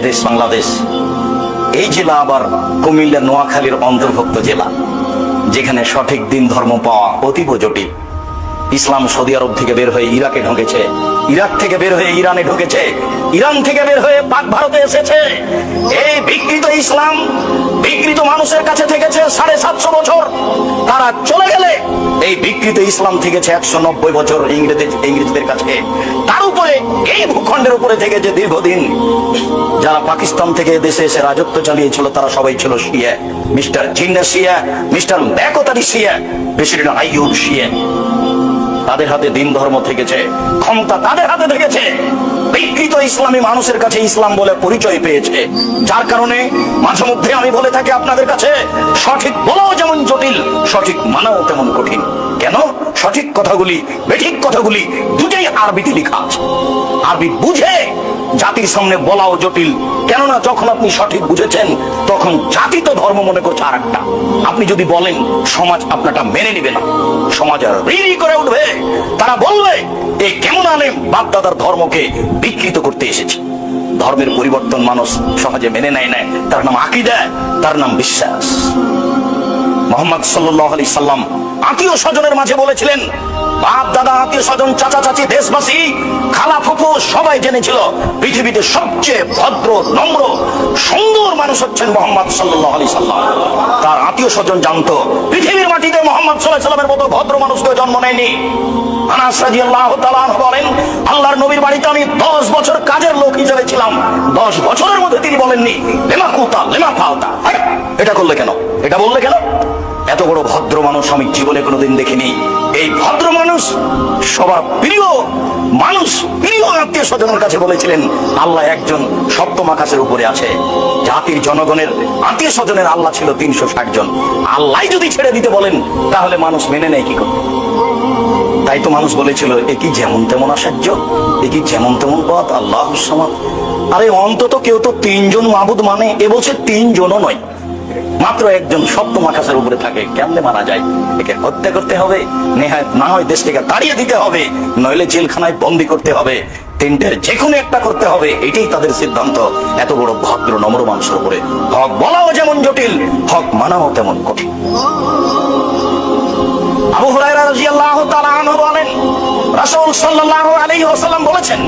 এদেশ বাংলাদেশ, এই জেলা আবার কুমিল্লা নোয়াখালীর অন্তর্ভুক্ত জেলা, যেখানে সঠিক দিন ধর্ম পাওয়া অতীব জটিল। ইসলাম সৌদি আরব থেকে বের হয়ে ইরাকে ঢুকেছে, ইরাক থেকে বের হয়ে ইরানে ঢুকেছে, ইরান থেকে বের হয়ে পাক ভারতে এসেছে। এই বিকৃত ইসলাম, বিকৃত মানুষের কাছে থেকেছে সাড়ে সাতশো বছর। তারা চলে গেলে এই বিকৃত ইসলাম থেকেছে একশো নব্বই বছর ইংরেজ ইংরেজদের কাছে। তার উপরে, এই ভূখণ্ডের উপরে থেকে যে দীর্ঘদিন যারা পাকিস্তান থেকে দেশে এসে রাজত্ব চালিয়েছিল, তারা সবাই ছিল শিয়া। মিস্টার জিন্না শিয়া, মিস্টার ব্যাকতারি শিয়া প্রেসিডেন্ট আইয়ুব শিয়া। তাদের হাতে দিন ধর্ম থেকেছে, ক্ষমতা তাদের হাতে থেকেছে। বিকৃত ইসলামী মানুষের কাছে ইসলাম বলে পরিচয় পেয়েছে। যার কারণে মাঝে মধ্যে আমি বলে থাকি আপনাদের কাছে, সঠিক বলাও যেমন জটিল, সঠিক মানাও তেমন কঠিন। কেন? সঠিক কথাগুলি, বেঠিক কথাগুলি দুটাই আরবিতে লেখা আছে। আরবি বুঝে জাতির সামনে বলাও জটিল। কেননা যখন আপনি সঠিক বুঝেছেন, তখন জাতি তো ধর্ম মনে করছে আর একটা আপনি যদি বলেন, সমাজ আপনারটা মেনে নিবে না। সমাজ রিরি করে উঠবে। তারা বলবে, এ কেমন আলেম বাপদাদার ধর্মকে বিকৃত করতে এসেছে। ধর্মের পরিবর্তন মানুষ সহজে মেনে নেয় না তার নাম আকিদা, তার নাম বিশ্বাস। মোহাম্মদ সাল্লাহ আলি সাল্লাম আত্মীয় স্বজনের মাঝে বলেছিলেন, বাপ, দাদা, আত্মীয় স্বজন, চাচা, চাচি, দেশবাসী, খালা, ফুফু সবাই জেনেছিল পৃথিবীতে সবচেয়ে ভদ্র, নম্র, সুন্দর মানুষ হচ্ছেন মোহাম্মদ সাল্লাহ আলি সাল্লাম। তার আত্মীয় স্বজন জানতো, পৃথিবীর মাটিতে মোহাম্মদ সাল্লাহ সাল্লামের মতো ভদ্র মানুষ কেউ জন্ম নেয়নি। বলেন, আল্লাহর নবীর বাড়িতে আমি 10 বছর কাজের লোক হিসেবে ছিলাম। 10 বছরের মধ্যে তিনি বলেননি, লেমা কুতা, লেমা ফাওতা এটা করলে কেন? এটা বললে কেন? এত বড় ভদ্র মানুষ আমি জীবনে কোনোদিন দেখিনি। এই ভদ্র মানুষ সবার প্রিয় মানুষ, প্রিয় আত্মীয় স্বজনের কাছে বলেছিলেন, আল্লাহ একজন সপ্তম আকাশের উপরে আছে। জাতির জনগণের আত্মীয় স্বজনের আল্লাহ ছিল তিনশো ষাট জন। আল্লাহ যদি ছেড়ে দিতে বলেন, তাহলে মানুষ মেনে নেয় কি করে? তাই তো মানুষ বলেছিল, এ কি যেমন তেমন আসার্য এ কি যেমন তেমন পথ? আল্লাহ আরে, অন্তত কেউ তো তিনজন মাবুদ মানে এ বলছে তিনজনও নয়। মাত্র একজন সপ্তম আকাশের উপরে থাকে, কেমনে মারা যায়? একে হত্যা করতে হবে, নেহায় না হয় দেশ থেকে তাড়িয়ে দিতে হবে, নইলে জেলখানায় বন্দি করতে হবে, তিনটের যে কোনো একটা করতে হবে, এটাই তাদের সিদ্ধান্ত। এত বড় ভদ্র, নম্র মানুষের উপরে। হক বলাও যেমন জটিল, হক মানাও তেমন কঠিন। আবু হুরায়রা রাদিয়াল্লাহু তাআলা আনহু বলেন রাসূল সাল্লাল্লাহু আলাইহি ওয়াসাল্লাম বলেছেন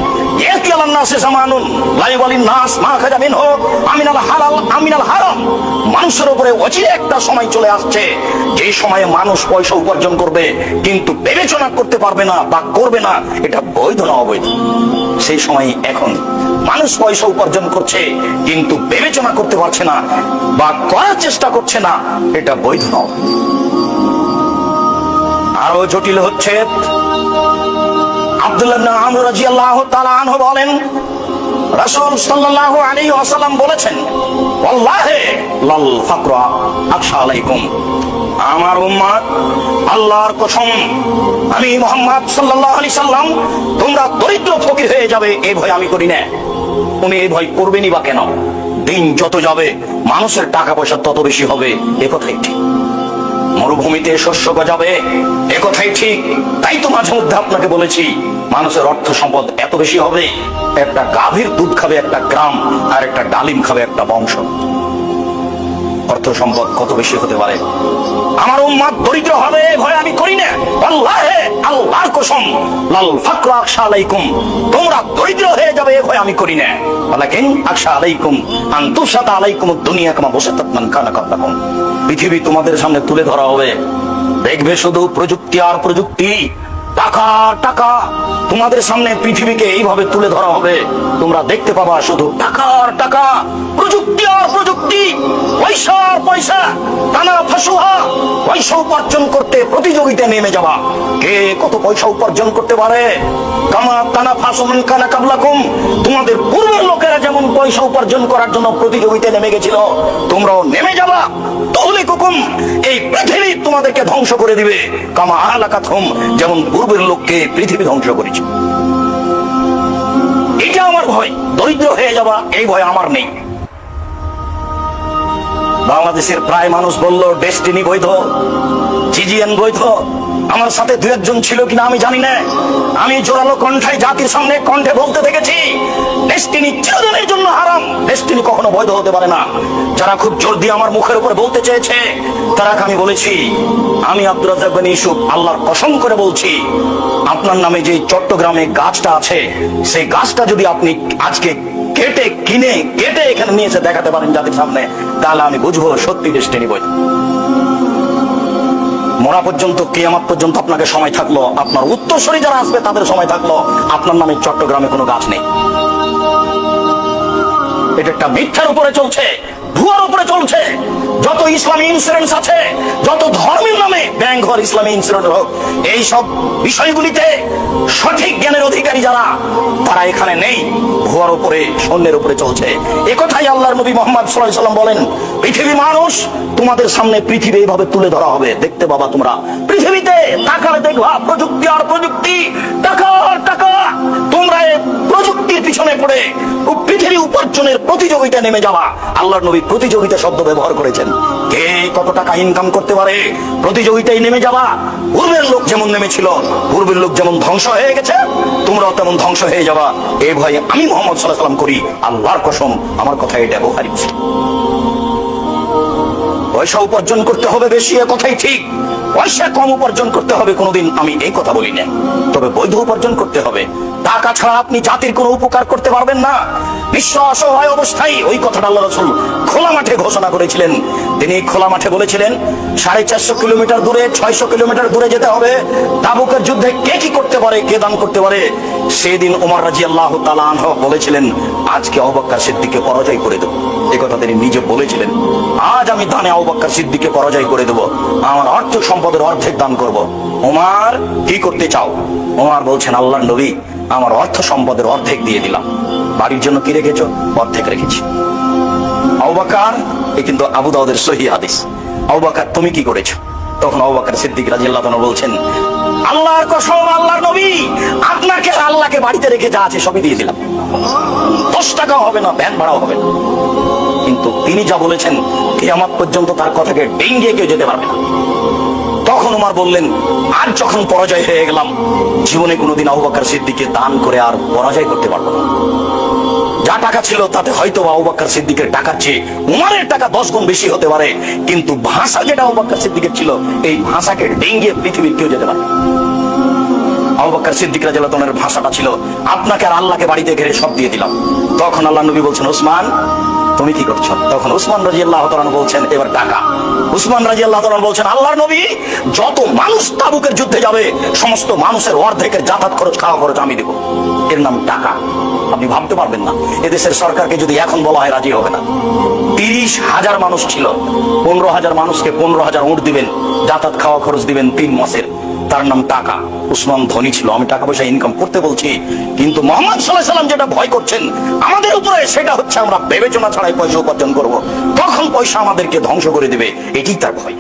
ইয়াতি নাসে জামানুন, লা ইউবালিন নাস মা খাজা মিনহু আমিনাল হালাল আমিনাল হারাম। মানুষের উপরে অচিরে একটা সময় চলে আসছে, যে সময়ে মানুষ পয়সা উপার্জন করবে, কিন্তু বিবেচনা করতে পারবে না বা করবে না, এটা বৈধ না অবৈধ। সেই সময় এখন মানুষ পয়সা উপার্জন করছে, কিন্তু বিবেচনা করতে পারছে না বা করার চেষ্টা করছে না, এটা বৈধ না আরও জটিল হচ্ছে আব্দুল্লাহ বলেন আমি মোহাম্মদ তোমরা দরিদ্র হয়ে যাবে আমি করি না। উনি এই ভয় বা কেন? দিন যত যাবে, মানুষের টাকা পয়সা তত বেশি হবে, এ কথাই ঠিক। মরুভূমিতে শস্য গজাবে। একথাই কথাই ঠিক, তাই তো মাঝে মধ্যে আপনাকে বলেছি, মানুষের অর্থ সম্পদ এত বেশি হবে, একটা গাভীর দুধ খাবে একটা গ্রাম, আর একটা ডালিম খাবে একটা বংশ। অর্থ সম্পদ কত বেশি হতে পারে? আমার উম্মাদ দরিদ্র হবে ভয় আমি করি না। আল্লাহে আল্লাহর কসম লাল ফাকরা আকশা আলাইকুম। তোমরা দরিদ্র হয়ে যাবে ভয় আমি করি না। ওয়ালাকিন আকশা আলাইকুম, আন তুসাতা আলাইকুম দুনিয়া কামা বসাতাত মান কানা কাবলাকুম। পৃথিবী তোমাদের সামনে তুলে ধরা হবে। দেখবে শুধু প্রযুক্তি আর প্রযুক্তি। টাকা টাকা। তোমাদের সামনে পৃথিবীকে এইভাবে তুলে ধরা হবে। তোমরা দেখতে পাবা শুধু টাকা আর টাকা। প্রযুক্তি আর প্রযুক্তি। পয়সা আর পয়সা। টানা ফাঁসুহা। পয়সা উপার্জন করতে প্রতিযোগিতায় নেমে যাওয়া কে কত পয়সা উপার্জন করতে পারে? কামা টানা ফাঁসুমান কানা কাবলাকুম তোমাদের পূর্বের লোকেরা যেমন পয়সা উপার্জন করার জন্য প্রতিযোগিতায় নেমে গেছিল, তোমরাও নেমে যাবা। তাহলে কুকুম এই পৃথিবী তোমাদেরকে ধ্বংস করে দিবে। কামা আলাকাথম যেমন পূর্বের লোককে পৃথিবী ধ্বংস করেছে। এটা আমার ভয়। দরিদ্র হয়ে যাওয়া এই ভয় আমার নেই। বাংলাদেশের প্রায় মানুষ বলল ডেস্টিনি বৈধ জিজিএন বৈধ আমার সাথে দু একজন ছিল কিনা আমি জানি না। আমি জোরালো কণ্ঠায় জাতির সামনে কণ্ঠে বলতে দেখেছি ডেস্টিনি চিরদিনের জন্য হারাম। ডেস্টিনি কখনো বৈধ হতে পারে না। যারা খুব জোর দিয়ে আমার মুখের উপরে বলতে চেয়েছে, তারা আমি বলেছি? আমি আব্দুর রাজ্জাক বিন ইউসুফ, আল্লাহর কসম করে বলছি, আপনার নামে যে চট্টগ্রামে গাছটা আছে, সেই গাছটা যদি আপনি আজকে কেটে, কিনে, কেটে এখানে নিয়ে এসে দেখাতে পারেন জাতির সামনে, তাহলে আমি বুঝব সত্যি ডেস্টিনি বই মরা পর্যন্ত, কেয়ামাত পর্যন্ত আপনাকে সময় থাকল। আপনার উত্তরসরি যারা আসবে, তাদের সময় থাকল। আপনার নামে চট্টগ্রামে কোনো গাছ নেই। এটা একটা মিথ্যার উপরে চলছে। ভুয়ার উপরে চলছে। যত ইসলামী ইন্স্যুরেন্স আছে, যত ধর্মের নামে ব্যাংক ঘর ইসলামী ইন্স্যুরেন্স হোক, এই সব বিষয়গুলিতে সঠিক জ্ঞানের অধিকারী যারা, তারা এখানে নেই। ভুয়ার উপরে সৈন্যের উপরে চলছে। একথাই আল্লাহর নবী মোহাম্মদ সাল্লাম বলেন পৃথিবী মানুষ তোমাদের সামনে পৃথিবী এইভাবে তুলে ধরা হবে। দেখতে বাবা তোমরা। পৃথিবীতে টাকার দেখবা, প্রযুক্তি আর প্রযুক্তি, টাকা আর টাকা। তোমরা প্রযুক্তির পিছনে পড়ে পৃথিবী উপার্জনের প্রতিযোগিতা নেমে যাওয়া আল্লাহর নবী প্রতিযোগিতা শব্দ ব্যবহার করেছেন। কে কত টাকা ইনকাম করতে পারে? প্রতিযোগিতায় নেমে যাওয়া পূর্বের লোক যেমন নেমেছিল, পূর্বের লোক যেমন ধ্বংস হয়ে গেছে, তোমরাও তেমন ধ্বংস হয়ে যাবা। এই ভয়ে আমি মোহাম্মদ সাল্লাহ সাল্লাম করি, আল্লাহর কসম, আমার কথা এটা ব্যবহারই পয়সা উপার্জন করতে হবে বেশি, এ কথাই ঠিক। পয়সা কম উপার্জন করতে হবে, কোনোদিন আমি এই কথা বলি না তবে বৈধ উপার্জন করতে হবে। টাকা ছাড়া আপনি জাতির কোনো উপকার করতে পারবেন না। বিশ্ব অসহায় অবস্থায় ওই কথাটা আল্লাহ রসুল খোলা মাঠে ঘোষণা করেছিলেন। তিনি খোলা মাঠে বলেছিলেন, সাড়ে চারশো কিলোমিটার দূরে, ছয়শো কিলোমিটার দূরে যেতে হবে। তাবুকের যুদ্ধে কে কি করতে পারে, কে দান করতে পারে? সেদিন ওমর রাজি আল্লাহ বলেছিলেন, আজকে অবক্কার সিদ্দিকে পরাজয় করে দেবো। এ কথা তিনি নিজে বলেছিলেন, আজ আমি দানে অবক্কার সিদ্দিকে পরাজয় করে দেব। আমার অর্থ সম্পদের অর্ধেক দান করব। ওমার কি করতে চাও? ওমার বলছেন আল্লাহ নবী আমার অর্থ সম্পদের অর্ধেক দিয়ে দিলাম। বাড়ির জন্য কি রেখেছো? অর্ধেক রেখেছি। অবাকার এ কিন্তু আবু দাউদের সহি হাদিস। অবাকার তুমি কি করেছ? তখন অবাকার সিদ্দিক রাজি আল্লাহ বলছেন, আল্লাহর কসম, আল্লাহর নবী, আপনাকে আল্লাহকে বাড়িতে রেখে যা আছে সবই দিয়ে দিলাম। দশ টাকা হবে না ভ্যান ভাড়াও হবে না। কিন্তু তিনি যা বলেছেন, কিয়ামত পর্যন্ত তার কথাকে ডেঙ্গিয়ে কেউ যেতে পারবে না। তখন উমার বললেন, আর যখন পরাজয় হয়ে গেলাম, জীবনে কোনোদিন আবু বকর সিদ্দিককে দান করে আর পরাজয় করতে পারব না। যা টাকা ছিল, তাতে হয়তো বা সিদ্দিকের টাকার চেয়ে উমারের টাকা দশ গুণ বেশি হতে পারে। কিন্তু ভাষা যেটা আবু সিদ্দিকের ছিল, এই ভাষাকে ডেঙ্গিয়ে পৃথিবীর কেউ যেতে পারে আবু সিদ্দিক রাদিয়াল্লাহু ভাষাটা ছিল, আপনাকে আর আল্লাহকে বাড়িতে ঘিরে সব দিয়ে দিলাম। তখন আল্লাহ নবী বলছেন, ওসমান তুমি কি করছ? তখন উসমান রাজিয়াল্লাহু তাআলা বলছেন, এবার টাকা। উসমান রাজিয়াল্লাহু তাআলা বলছেন, আল্লাহর নবী, যত মানুষ তাবুকের যুদ্ধে যাবে, সমস্ত মানুষের অর্ধেকের যাতায়াত খরচ, খাওয়া খরচ আমি দেব। এর নাম টাকা। আপনি ভাবতে পারবেন না, এদেশের সরকারকে যদি এখন বলা হয় রাজি হবে না। তিরিশ হাজার মানুষ ছিল, পনেরো হাজার মানুষকে পনেরো হাজার উঠ দিবেন, যাতায়াত, খাওয়া খরচ দিবেন তিন মাসের। তার নাম টাকা। উসমান ধনী ছিল, আমি টাকা পয়সা ইনকাম করতে বলছি, কিন্তু মোহাম্মদ সাল্লাহ সাল্লাম যেটা ভয় করছেন, আমাদের উপরে সেটা হচ্ছে আমরা বিবেচনা ছাড়াই পয়সা উপার্জন করব। তখন পয়সা আমাদেরকে ধ্বংস করে দেবে এটি তার ভয়।